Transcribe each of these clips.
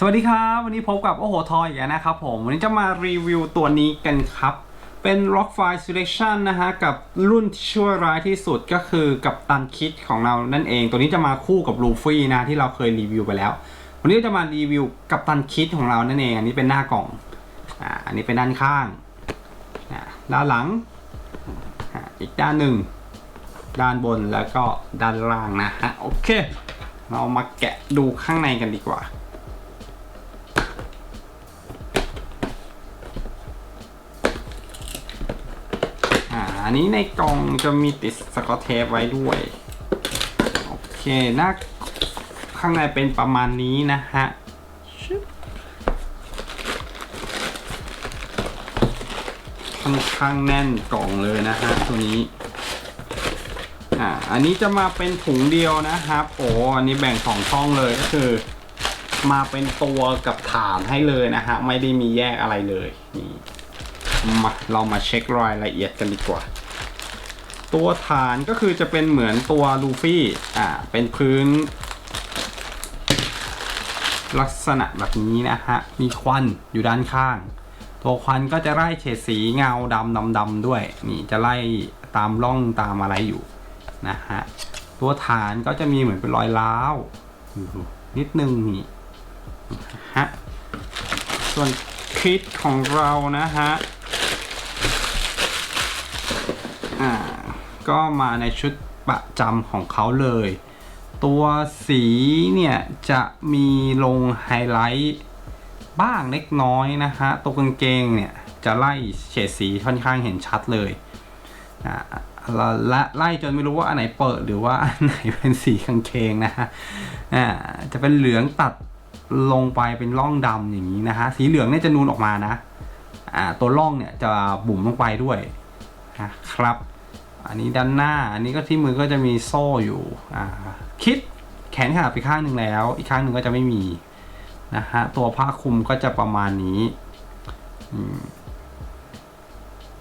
สวัสดีครับวันนี้พบกับโอ้โหทอยอีกแล้วนะครับผม วันนี้จะมารีวิวตัวนี้กันครับ เป็น Rock f i Selection นะฮะ กับรุ่นที่ช่วร้ายที่สุดก็คือกับตันคิดของเรานั่นเอง ตัวนี้จะมาคู่กับลูฟี่นะที่เราเคยรีวิวไปแล้ว วันนี้จะมารีวิวกับตันคิดของเรานั่นเอง อันนี้เป็นหน้ากล่องอ่าอันนี้เป็นด้านข้างอ่าด้านหลังอ่าอีกด้านหนึ่งด้านบนแล้วก็ด้านล่างนะฮะโอเค เรามาแกะดูข้างในกันดีกว่า อันนี้ในกล่องจะมีติดสกอตเทปไว้ด้วย โอเคหน้าข้างในเป็นประมาณนี้นะฮะค่อนข้างแน่นกล่องเลยนะฮะตัวนี้ อ่า อันนี้จะมาเป็นถุงเดียวนะครับ โอ้อันนี้แบ่งสองช่องเลยก็คือ มาเป็นตัวกับฐานให้เลยนะฮะ ไม่ได้มีแยกอะไรเลย นี่ มาเรามาเช็ครายละเอียดกันดีกว่า ตัวฐานก็คือจะเป็นเหมือนตัวลูฟี่อ่าเป็นพื้น ลักษณะแบบนี้นะฮะ มีควันอยู่ด้านข้าง ตัวควันก็จะไล่เฉดสีเงาดำดำดำด้วย นี่จะไล่ตามร่องตามอะไรอยู่นะฮะ ตัวฐานก็จะมีเหมือนเป็นรอยร้าวนิดนึงนี่ฮะ ส่วนคิดของเรานะฮะ อ่าก็มาในชุดประจำของเขาเลย ตัวสีเนี่ยจะมีลงไฮไลท์บ้างเล็กน้อยนะฮะตัวกางเกงเนี่ยจะไล่เฉดสีค่อนข้างเห็นชัดเลยอ่าละไล่จนไม่รู้ว่าอันไหนเปิดหรือว่าอันไหนเป็นสีกางเกงนะฮะอ่าจะเป็นเหลืองตัดลงไปเป็นร่องดำอย่างนี้นะฮะสีเหลืองเนี่ยจะนูนออกมานะอ่าตัวร่องเนี่ยจะบุ๋มลงไปด้วย นะครับ อันนี้ด้านหน้า อันนี้ก็ที่มือก็จะมีโซ่อยู่คิดแขนขาดไปข้างหนึ่งแล้ว อีกข้างหนึ่งก็จะไม่มีนะฮะ ตัวผ้าคลุมก็จะประมาณนี้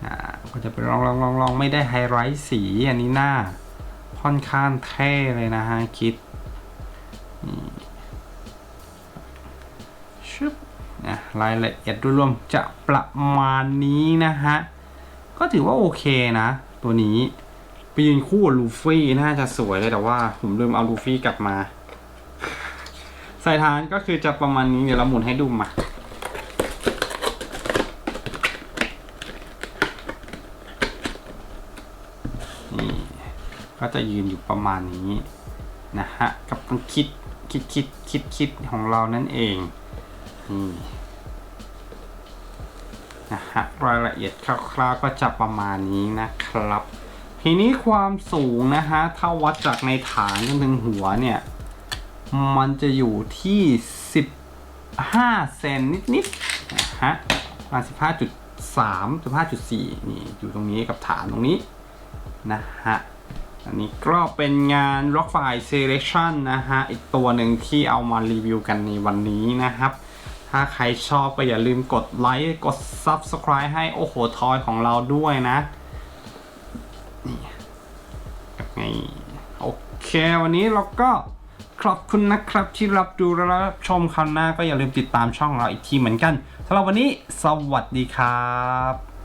อ่าก็จะเป็นลองลองลองลองไม่ได้ไฮไลท์สี อันนี้หน้าค่อนข้างเท่เลยนะฮะคิดชึบนะรายละเอียดรวมจะประมาณนี้นะฮะ ก็ถือว่าโอเคนะ ตัวนี้ไปยืนคู่กับลูฟี่น่าจะสวยเลยแต่ว่า ผมลืมเอาลูฟี่กลับมาใส่ฐานก็คือจะประมาณนี้เดี๋ยวเราหมุนให้ดูมานี่ก็จะยืนอยู่ประมาณนี้นะฮะ กับต้องคิดคิดคิดคิดคิดของเรานั่นเองนี่ นะฮะรายละเอียดคร่าวๆก็จะประมาณนี้นะครับ ทีนี้ความสูงนะฮะถ้าวัดจากในฐานจนถึงหัวเนี่ย มันจะอยู่ที่ 15 เซนนิดๆนะฮะประมาณ15.3 15.4 นี่อยู่ตรงนี้กับฐานตรงนี้นะฮะอันนี้ก็เป็นงาน Rock f i Selection นะฮะ อีกตัวหนึ่งที่เอามารีวิวกันในวันนี้นะครับ ถ้าใครชอบก็อย่าลืมกดไลค์กด Subscribe ให้โอ้โหทอยของเราด้วยนะนี่โอเค วันนี้เราก็ขอบคุณนะครับที่รับดูและรับชมคราวหน้าก็อย่าลืมติดตามช่องเราอีกทีเหมือนกันสำหรับวันนี้ สวัสดีครับ